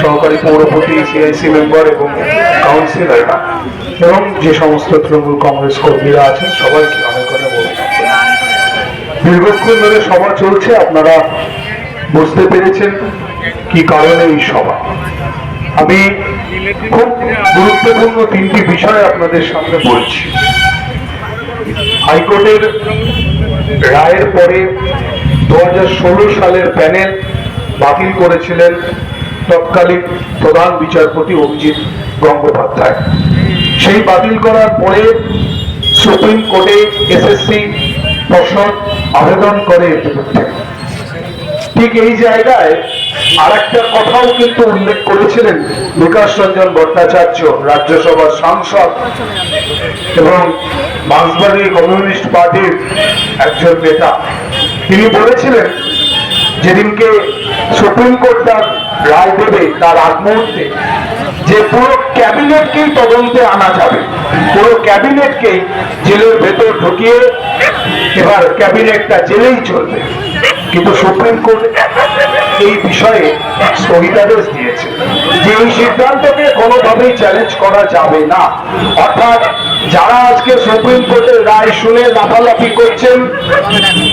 সহকারী পৌরপতি CIC member এবং কাউন্সিলররা এবং যে সমস্ত তৃণমূল কংগ্রেস কর্মীরা আছেন, সবাইকে অনেক অনেক দীর্ঘক্ষণ ধরে সভা চলছে, আপনারা বুঝতে পেরেছেন কি কারণে এই সভা। আমি খুব গুরুত্বপূর্ণ তিনটি বিষয় আপনাদের সামনে বলছি। হাইকোর্টের রায়ের পরে দু হাজার ষোলো সালের প্যানেল বাতিল করেছিলেন তৎকালীন প্রধান বিচারপতি অভিজিৎ গঙ্গোপাধ্যায়। সেই বাতিল করার পরে সুপ্রিম কোর্টে এসএসসি পর্ষদ আবেদন করে ঠিক এই জায়গায় আর একটা কথাও কিন্তু উল্লেখ করেছিলেন বিকাশ রঞ্জন ভট্টাচার্য, রাজ্যসভার সাংসদ এবং বাঁশবাড়ি কমিউনিস্ট পার্টির একজন নেতা। তিনি বলেছিলেন যেদিনকে সুপ্রিম কোর্ট তার রায় দেবে, তার আগ মুহূর্তে, যে পুরো ক্যাবিনেটকেই তদন্তে আনা যাবে। পুরো ক্যাবিনেটকেই জেলের ভেতর ঢুকিয়ে এবার ক্যাবিনেটটা জেলেই চলবে। কিন্তু সুপ্রিম কোর্ট এই বিষয়ে স্থগিতাদেশ দিয়েছে যে এই সিদ্ধান্তকে কোনোভাবেই চ্যালেঞ্জ করা যাবে না। অর্থাৎ যারা আজকে সুপ্রিম কোর্টের রায় শুনে লাফালাফি করছেন,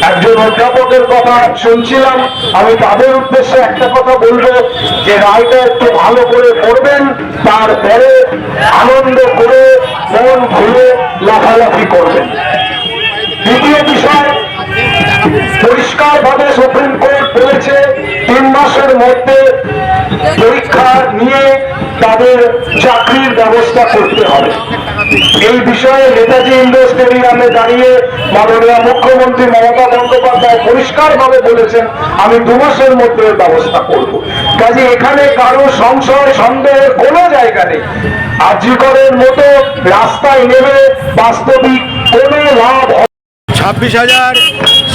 একজন অধ্যাপকের কথা শুনছিলাম, আমি তাদের উদ্দেশ্যে একটা কথা বলব যে রায়টা একটু ভালো করে পড়বেন, তারপরে আনন্দ করে মন খুলে লাফালাফি করবেন। দ্বিতীয় বিষয় পরিষ্কার ভাবে সুপ্রিম কোর্ট বলেছে, তিন মাসের মধ্যে পরীক্ষা নিয়ে তাদের চাকরির ব্যবস্থা করতে হবে। এই বিষয়ে নেতাজি ইন্ডোর স্টেডিয়ামে দাঁড়িয়ে মাননীয় মুখ্যমন্ত্রী মমতা বন্দ্যোপাধ্যায় পরিষ্কার ভাবে বলেছেন, আমি দু মাসের মধ্যে ব্যবস্থা করব। কাজে এখানে কারও সংশয়, সন্দেহের কোনো জায়গা নেই। আর্যিকরের মতো রাস্তায় নেমে বাস্তবিক কোনো লাভ ছাব্বিশ হাজার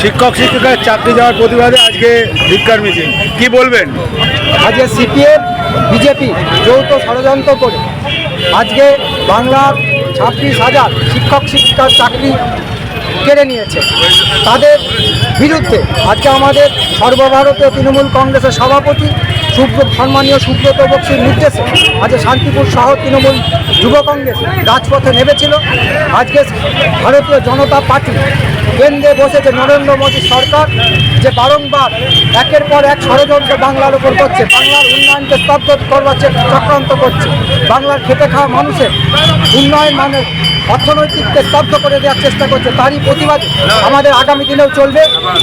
শিক্ষক, শিক্ষিকার চাকরি যাওয়ার প্রতিবাদে আজকে ভিক্ষার মিছিল কি বলবেন? আজকে সিপিএম, বিজেপি যৌথ ষড়যন্ত্র করে। আজকে বাংলার ছাব্বিশ হাজার শিক্ষক, শিক্ষিকার চাকরি কেড়ে নিয়েছে। তাদের বিরুদ্ধে আজকে আমাদের সর্বভারতীয় তৃণমূল কংগ্রেসের সভাপতি সুব্রত সম্মানীয় সুব্রত বক্সির নির্দেশে আজকে শান্তিপুর শহর তৃণমূল যুব কংগ্রেস রাজপথে নেমেছিল। আজকে ভারতীয় জনতা পার্টি কেন্দ্রে বসেছে নরেন্দ্র মোদী সরকার যে বারংবার একের পর এক ষড়যন্ত্র বাংলার উপর করছে বাংলার উন্নয়নকে স্তব্ধ করবার চক্রান্ত করছে বাংলার খেতে খাওয়া মানুষের উন্নয়ন মানে অর্থনৈতিককে স্তব্ধ করে দেওয়ার চেষ্টা করছে তারই প্রতিবাদ আমাদের আগামী দিনেও চলবে।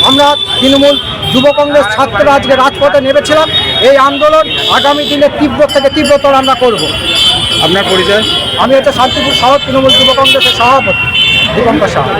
আমরা তৃণমূল যুব কংগ্রেস ছাত্ররা আজকে রাজপথে নেমেছিলাম এই আন্দোলন আগামী দিনে তীব্র থেকে তীব্রতর আমরা করব। আপনার পরিচয়? আমি হচ্ছে শান্তিপুর শহর তৃণমূল যুব কংগ্রেসের সভাপতি দীপঙ্কর সাহা।